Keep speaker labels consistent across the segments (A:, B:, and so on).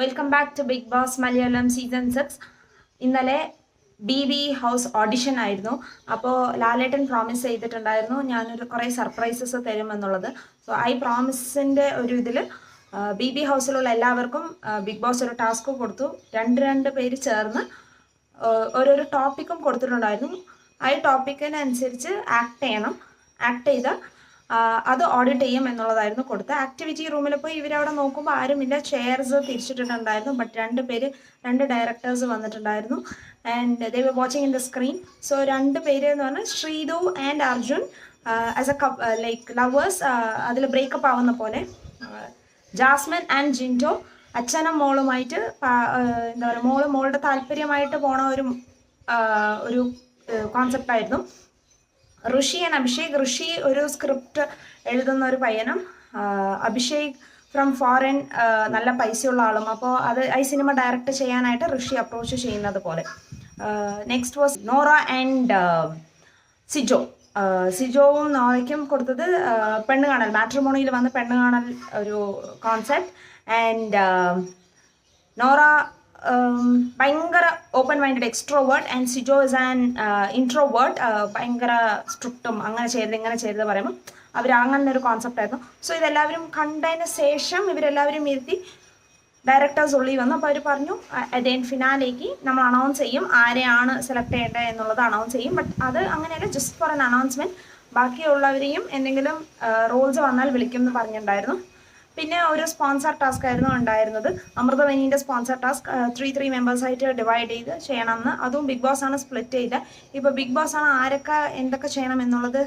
A: Welcome back to Big Boss Malayalam season six ഇന്നലെ B B house audition ആയിരുന്നു. അപ്പോൾ ലാലേട്ടൻ promise ചെയ്തിട്ടുണ്ടായിരുന്നു. ഞാനൊരു കുറേ സർപ്രൈസസ് തരുമെന്നുള്ളത് സോ ഐ പ്രോമിസിന്റെ ഒരു ഇതിൽ ബി ബി ഹൗസിലുള്ള എല്ലാവർക്കും ബിഗ് ബോസ് ഒരു ടാസ്ക് കൊടുത്തു. രണ്ട് രണ്ട് പേര് ചേർന്ന് ഓരോരോ ടോപ്പിക്കും കൊടുത്തിട്ടുണ്ടായിരുന്നു. ആ ടോപ്പിക്കിനനുസരിച്ച് ആക്ട് ചെയ്യണം. ആക്ട് ചെയ്ത് ആ, അത് ഓഡിറ്റ് ചെയ്യും എന്നുള്ളതായിരുന്നു കൊടുത്ത. ആക്ടിവിറ്റി റൂമിൽ പോയി ഇവരവിടെ നോക്കുമ്പോൾ ആരുമില്ല. ചെയർസ് തിരിച്ചിട്ടുണ്ടായിരുന്നു ബട്ട് രണ്ട് പേര് രണ്ട് ഡയറക്ടേഴ്സ് വന്നിട്ടുണ്ടായിരുന്നു. And they were watching in the screen so രണ്ട് പേര് എന്ന് പറഞ്ഞാൽ Sreethu and Arjun as a couple like lovers അതിൽ ബ്രേക്കപ്പ് ആവുന്ന പോലെ. ജാസ്മിൻ ആൻഡ് ജിന്റോ അച്ഛനും മോളുമായിട്ട് എന്താ പറയുക മോൾ മോളുടെ താല്പര്യമായിട്ട് പോണ ഒരു ഒരു കോൺസെപ്റ്റ് ആയിരുന്നു ഋഷി ആൻഡ് അഭിഷേക് ഋഷി ഒരു സ്ക്രിപ്റ്റ് എഴുതുന്ന ഒരു പയ്യനും അഭിഷേക് ഫ്രം ഫോറിൻ നല്ല പൈസയുള്ള ആളും. അപ്പോൾ അത് ഈ സിനിമ ഡയറക്റ്റ് ചെയ്യാനായിട്ട് ഋഷി അപ്രോച്ച് ചെയ്യുന്നത് പോലെ. Next was Nora and Sijo. സിജോവും നോറയ്ക്കും കൊടുത്തത് പെണ്ണ് കാണൽ മാട്രിമോണിയിൽ വന്ന് പെണ്ണ് കാണൽ ഒരു കോൺസെപ്റ്റ് ആൻഡ് നോറ ഭയങ്കര open minded extrovert and Sijo is an introvert ഭയങ്കര സ്ട്രിക്റ്റും അങ്ങനെ ചെയ്ത് ഇങ്ങനെ ചെയ്തത് പറയുമ്പോൾ അവർ അങ്ങനെ ഒരു കോൺസെപ്റ്റ് ആയിരുന്നു. സോ ഇതെല്ലാവരും കണ്ടതിന് ശേഷം ഇവരെല്ലാവരും ഇരുത്തി ഡയറക്ടേഴ്സ് ഉള്ളിൽ വന്നു. അപ്പോൾ അവർ പറഞ്ഞു അറ്റ് ഫിനാലേക്ക് നമ്മൾ അനൗൺസ് ചെയ്യും ആരെയാണ് സെലക്ട് ചെയ്യേണ്ടത് എന്നുള്ളത് അനൗൺസ് ചെയ്യും. ബട്ട് അത് അങ്ങനെയല്ല ജസ്റ്റ് ഫോർ അൻ അനൗൺസ്മെന്റ് ബാക്കിയുള്ളവരെയും എന്തെങ്കിലും റോൾസ് വന്നാൽ വിളിക്കും എന്ന് പറഞ്ഞിട്ടുണ്ടായിരുന്നു. പിന്നെ ഒരു സ്പോൺസർ ടാസ്ക് ആയിരുന്നു ഉണ്ടായിരുന്നത്. അമൃതവേനിന്റെ സ്പോൺസർ ടാസ്ക് ത്രീ ത്രീ മെമ്പേഴ്സായിട്ട് ഡിവൈഡ് ചെയ്ത് ചെയ്യണമെന്ന്. അതും ബിഗ് ബോസ് ആണ് സ്പ്ലിറ്റ് ചെയ്ത്. ഇപ്പോൾ ബിഗ് ബോസ് ആണ് ആരൊക്കെ എന്തൊക്കെ ചെയ്യണം എന്നുള്ളത്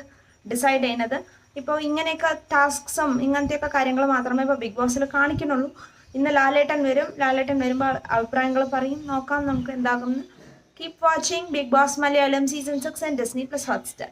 A: ഡിസൈഡ് ചെയ്യുന്നത്. ഇപ്പോൾ ഇങ്ങനെയൊക്കെ ടാസ്ക്സും ഇങ്ങനത്തെയൊക്കെ കാര്യങ്ങൾ മാത്രമേ ഇപ്പോൾ ബിഗ് ബോസിൽ കാണിക്കുന്നുള്ളൂ. ഇന്ന് ലാലേട്ടൻ വരും. ലാലേട്ടൻ വരുമ്പോൾ അഭിപ്രായങ്ങൾ പറയും. നോക്കാം നമുക്ക് എന്താകുമെന്ന്. Keep watching bigg boss Malayalam season six and Disney plus Hotstar